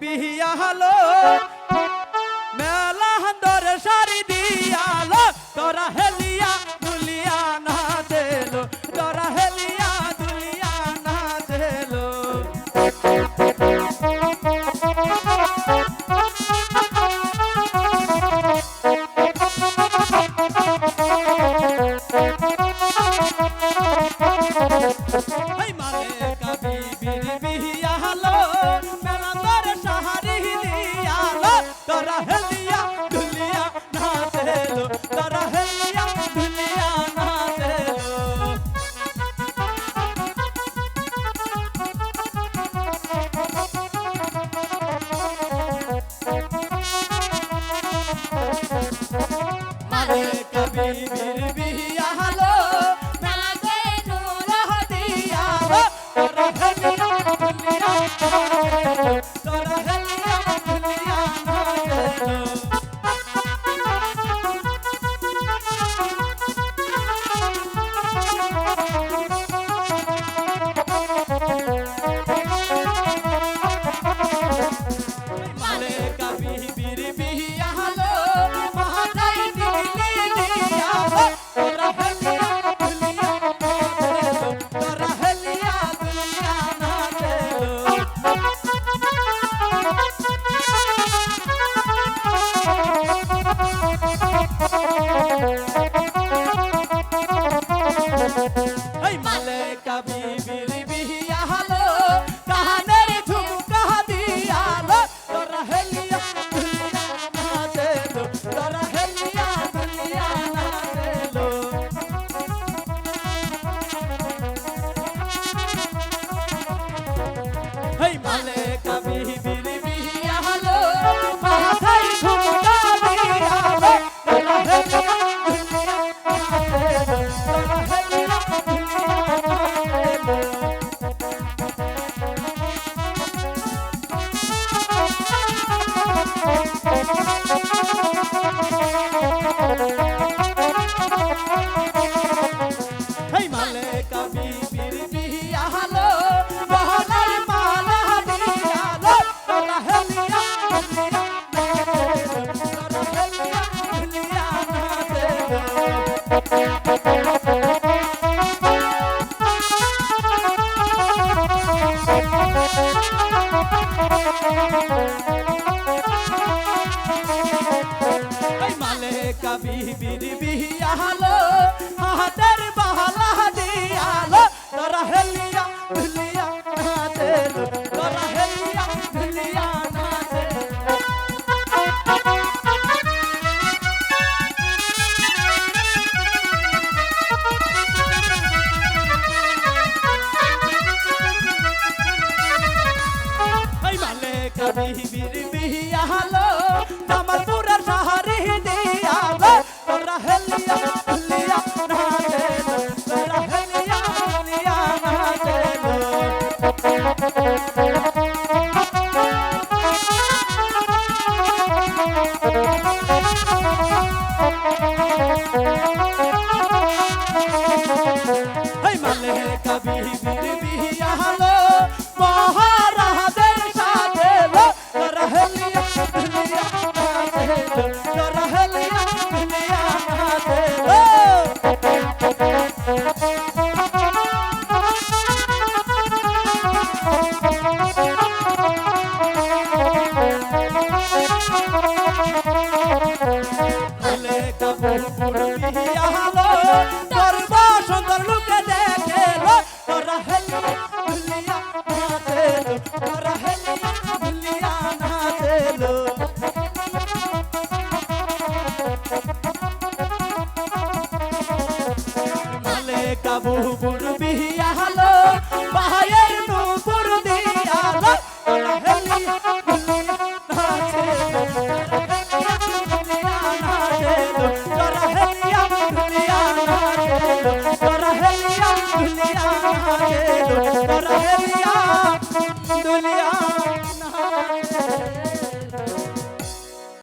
বিহিয়া হলো। Amen. এই মালেকা বিবি হলে কবি বিয়া হলো বহলাই মালা দিয়া লো নবী বীর মিহি আলো আমার সুন্দর লোকে দেখে তোরা হেলি ভুলিয়া নাচে তোরা হেলি ভুলিয়া নাচে মালে কাবু বুড়বি হালো পাহাড়ের নূপুর দিয়া তোরা হেলি দুনিয়া দুনিয়া